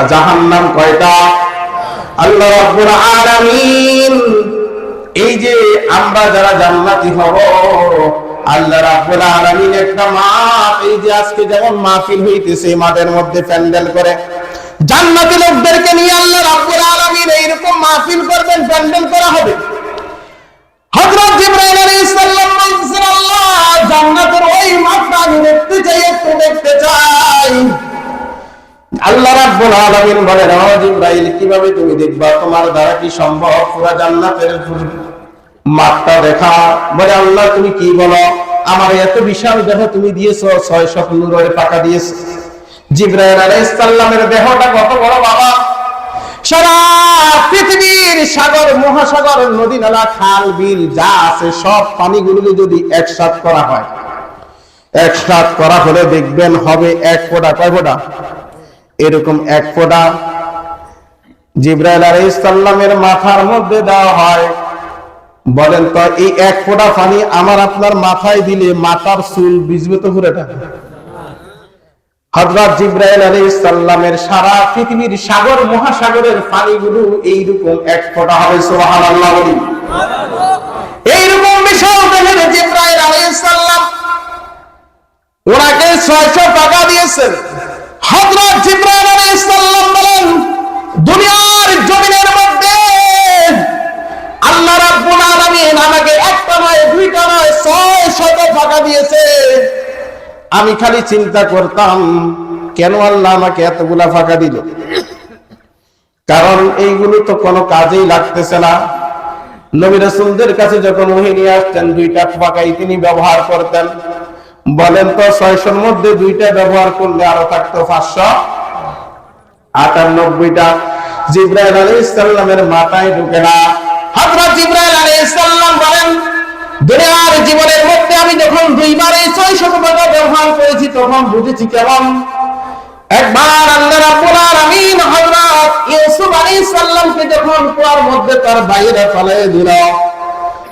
কয়টা? জাহান্নাম কয়টা? আল্লাহ আলামিন। এই যে আমরা যারা জান্নাতি হব, আল্লাহ রাব্বুল আলামিন একটা এই যে আজকে যেমন মাহফিল হইতেছে মধ্যে প্যান্ডেল করে। জান্নাতি লোকদেরকে নিয়ে আল্লাহ রাব্বুল আলামিন মাহফিল করবেন, প্যান্ডেল করা হবে। হযরত জিবরাইল আলাইহিস সালাম বলছেন আল্লাহ, জান্নাতের ওই মাঠটা আমি দেখতে চাই, একটু দেখতে চাই। আল্লাহ রাব্বুল আলামিন বলেন, ও জিবরাইল, কীভাবে তুমি দেখবা তোমার দ্বারা কি সম্ভব? জান্নাতের দেখা। বলে, আল্লাহ, তুমি কি বলো? আমার এত বিশাল দেহ তুমি দিয়েছ ছয় শত নূরের পাকা দিয়েছ। আলাইহিস সালামের দেহটা কত বড়, বাবা? সারা পৃথিবীর সাগর, মহাসাগর, নদী, নালা, খাল, বিল, যা আছে, সব পানিগুলোকে যদি একসাথ করা হয়, একসাথ করা হলে দেখবেন হবে এক ফোঁটা, কয় ফোঁটা? এরকম এক ফোঁটা জিব্রাইল মাথার মধ্যে দেওয়া হয়। বলেন তো, এই এক ফোঁটা পানি আমার আপনার মাথায় দিলে মাথার চুল ভিজবে তো পুরোটা হযরত জিব্রাইল আলাইহিস সালামের সারা পৃথিবীর সাগর, মহাসাগরের পানিগুলো এইরকম এক ফোঁটা হবে, সুবহানাল্লাহ বলি। এইরকম বিশাল দেখেন জিব্রাইল আলাইহিস সালাম ওনাকে 600 টাকা দিয়েছেন। বলেন, দুনিয়ার মধ্যে আল্লাহ রাব্বুল আলামিন আমাকে একটা নয়, দুইটা নয় 600 টাকা দিয়েছে। আমি খালি চিন্তা করতাম, কেন আল্লাহ আমাকে এতগুলা ফাঁকা দিল? কারণ এইগুলো তো কোনো কাজেই লাগতেছে না। নবী রাসূলদের কাছে যখন ওহী নিয়ে আসতেন, দুইটা ফাঁকাই তিনি ব্যবহার করতেন। বলেন তো ছয়শোর মধ্যে দুইটা ব্যবহার করলে আরও থাকতো পাঁচশো আটানব্বইটা। জিব্রাইল আলাইহিস সালামের মাথায় ঢুকে না। আমি দুইবার ছয় ব্যবহার করেছি, তখন কেমন? একবার মধ্যে তার বাইরে ফেলে দিল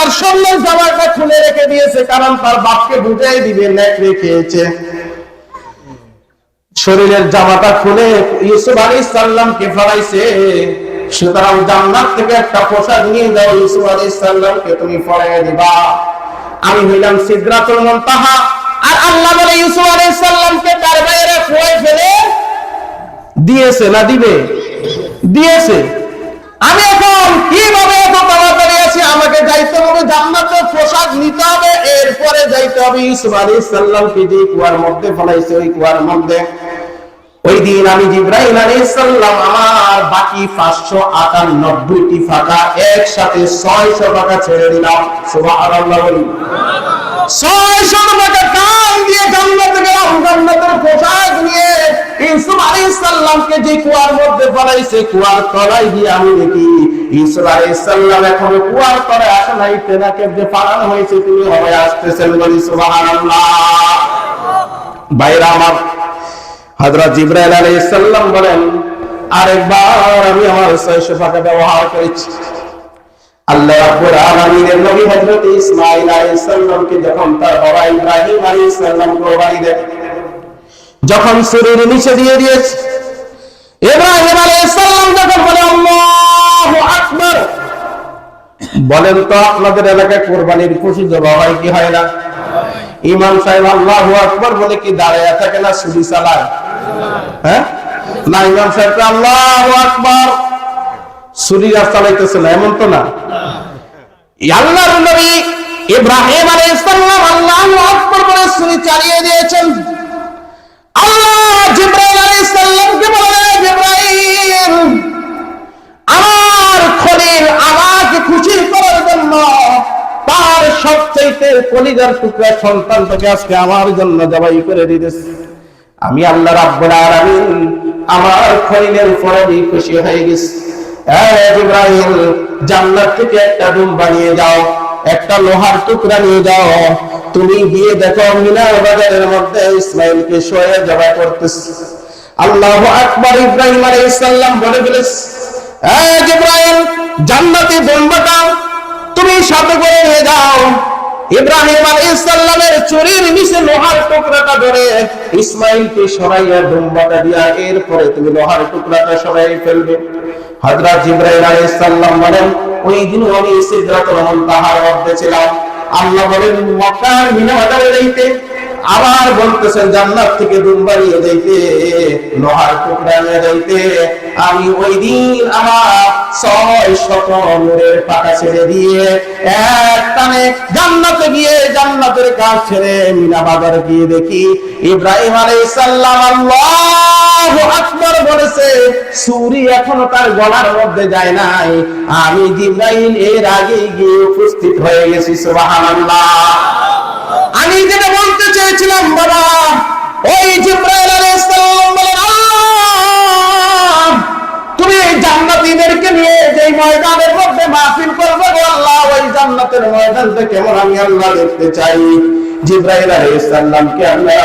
তার সামনের জামাটা খুলে রেখে দিয়েছে, কারণ তার বাপকে বুঝাই দিবে, নেক রেখেছে। শরীরের জামাটা খুলে ইউসুফ আলাইহিস সালামকে ফলাইছে সুতরাং জান্নাত থেকে একটা পোশাক নিয়ে যাও, ইউসুফ আলাইহিস সালামকে তুমি ফলাইয়া দিবা। আমি হইলাম সিদরাতুল মুনতাহা। আর আল্লাহ বলে, ইউসুফ আলাইহিস সালামকে তার বাইরে কুয়ায় ফেলে দিয়েছে না দিবে? দিয়েছে। আমি জান্নাতের পোশাক নিতে হবে, এরপরে যাইতে হবে ইউসুফ যে কুয়ার মধ্যে ফলাইছে, ওই কুয়ার মধ্যে। ওই দিন আমি আমার বাকি 598টি ফাঁকা একসাথে 600 ফাঁকা ছেড়ে দিলাম। সুবহানাল্লাহ বলি। 600 টাকা টান দিয়ে জান্নাতে গেলাম জান্নাতের পোশাক নিয়ে ইউসুফ আলাইহিস সালামকে যে কুয়ার মধ্যে ফলাইছে, কুয়ার তলায় গিয়ে আমি দেখি ইউসুফ আলাইহিস সালাম এখনও কুয়ার তলায় আসে নাই, তেনাকে যে পালানো হয়েছে তিনি হবে আসতেছেন বলি সুবহানাল্লাহ। বাইরা আমার হযরত জিবরাইল আলাইহিস সালাম বলেন, আরেকবার আমি আমার 600 টাকা ব্যবহার করেছি। যখন নিচে বলেন তো আপনাদের এলাকায় কোরবানির খুশি জবা হয় কি হয় না? ইমাম সাহেব আল্লাহু আকবার বলে কি, দাঁড়ায় থাকে না ছুরি চালায়? হ্যাঁ? না, ইমাম সাহেব আল্লাহু আকবার। ছুরি আর চালাইতেছে না, এমন তো না। আল্লাহর নবী ইব্রাহিম আলাইহিস সালাম আল্লাহু আকবার বলে ছুরি চালিয়ে দিয়েছেন। আল্লাহ জিব্রাইল আলাইহিস সালামকে বলে, জিব্রাইল, আমার খলিল আমাকে খুশি করার জন্য তার সবচাইতে কলিজার টুকরা সন্তানটাকে আজকে আমার জন্য জবাই করে দিতেছে। আমি আল্লাহ রাব্বুল আলামিন আমার খলিলের উপরে খুশি হয়ে গেছি। ইব্রাহিম, জান্নাত থেকে একটা রুম বানিয়ে যাও একটা লোহার টুকরা নিয়ে যাও। তুমি গিয়ে দেখো মিনার বাজারের মধ্যে ইসমাইলকে শোয়ে জবাই করতেছে। আল্লাহ আকবর ইব্রাহিম আলাইহিস সালাম বলে হ্যাঁ ইব্রাহিম, জান্নাতে তুমি সাথে করে নিয়ে যাও। ইব্রাহিম আলাইহিসসালামের চুরির নিচে লোহার টুকরাটা ধরে ইসমাইলকে সরাইয়া দুম্বাটা দিয়া এরপরে তুমি লোহার টুকরাটা সরাই ফেলবে। হযরত জিবরাইল আলাইহিস সালাম বলেন, ওই দিন আমি সিদরাতুল মুনতাহার মধ্যে ছিলাম। আল্লাহ বলেন, মক্কার মিনা হাদারে যাইতে আবার বলতেছেন, জান্নাত থেকে দুম বাড়িয়ে যাইতে লোহার টুকরা আমি ওই দিন আমার ছয় শত নূরের ছেড়ে দিয়ে জান্নাতে গিয়ে জান্নাতের কাজ ছেড়ে মিনা বাজার গিয়ে দেখি, ইব্রাহিম আলাইহিস সালাম আল্লাহু আকবার বলেছে, সুরি এখনও তার গলার মধ্যে যায় নাই। আমি জিব্রাইল এর আগে গিয়ে উপস্থিত হয়ে গেছি, সুবহানাল্লাহ। জান্নাতের ময়দানটা কেমন আমি আল্লাহ দেখতে চাই। জিব্রাইল আলাইহিস সালামকে আল্লাহ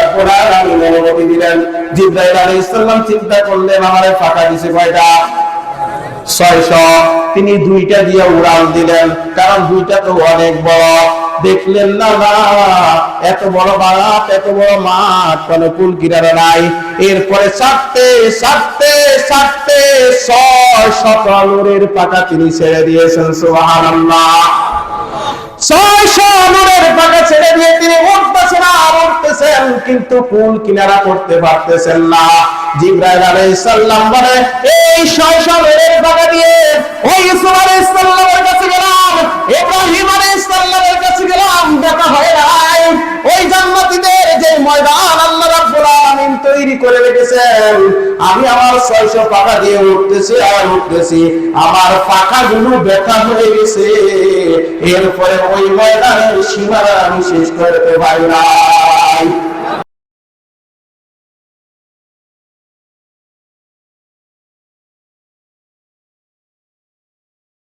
অনুমতি দিলেন। জিব্রাইল আলাইহিস সালাম চিন্তা করলেন, আমারে ফাঁকা দিছে কয়টা? ছয়শো। তিনি দুইটা দিয়ে উড়াল দিলেন, কারণ দুইটা তো অনেক বড়। দেখলেন না এত বড় মাঠ এত বড় মাঠ কুল নাই। এরপরে চারটে চারটে চারটে ছয় শত নূরের পাকা তিনি ছেড়ে দিয়েছেন, সুবহানাল্লাহ। উঠতেছেন কিন্তু কুল কিনারা করতে পারতেছেন না। জিব্রাইল আলাইহিস সালাম বলে, এই নূরের পাকা দিয়ে ওই ইসমাইল আলাইহিস সালামের কাছে গেলাম, ইব্রাহিম আলাইহিস সালামের কাছে গেলাম, দেখা হয় নাই। ওই জান্নাতীদের যে ময়দান আল্লাহ রাব্বুল আলামিন তৈরি করে রেখেছেন, আমি আমার ছয়শো পাকা দিয়ে উঠতেছি আর উঠতেছি, আমার পাখাগুলো ব্যথা হয়ে গেছে। এরপরে ওই ময়দানের সীমানা আমি শেষ করতে পারি না